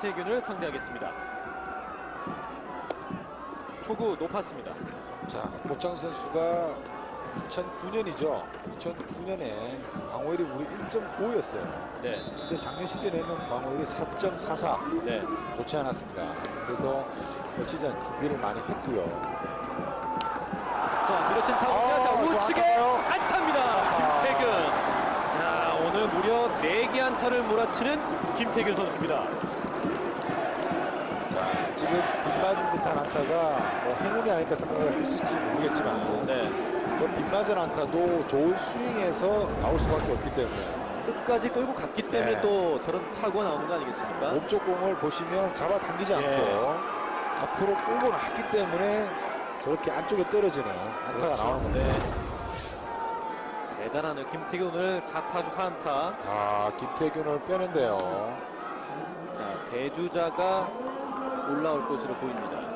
태균을 상대하겠습니다. 초구 높았습니다. 자, 고창 선수가 2009년이죠. 2009년에 방어율이 우리 1.9였어요. 네, 근데 작년 시즌에는 방어율이 4.44 네. 좋지 않았습니다. 그래서 올 시즌 준비를 많이 했고요. 자, 밀어친 타구입니다. 아, 우측에? 안타입니다. 김태균. 자, 오늘 무려 4개 안타를 몰아치는 김태균 선수입니다. 자, 지금 빗맞은 듯한 안타가 뭐 행운이 아닐까 생각을 했을지 모르겠지만 네. 저 빗맞은 안타도 좋은 스윙에서 나올 수밖에 없기 때문에 끝까지 끌고 갔기 때문에 네. 또 저런 타구가 나오는 거 아니겠습니까? 몸쪽 공을 보시면 잡아당기지 않고 예. 앞으로 끌고 나왔기 때문에 저렇게 안쪽에 떨어지는 안타가 그렇죠. 나오는 겁니다. 네. 대단하네요. 김태균 오늘 4타수 4안타. 자, 김태균을 빼는데요. 자, 대주자가 올라올 것으로 보입니다.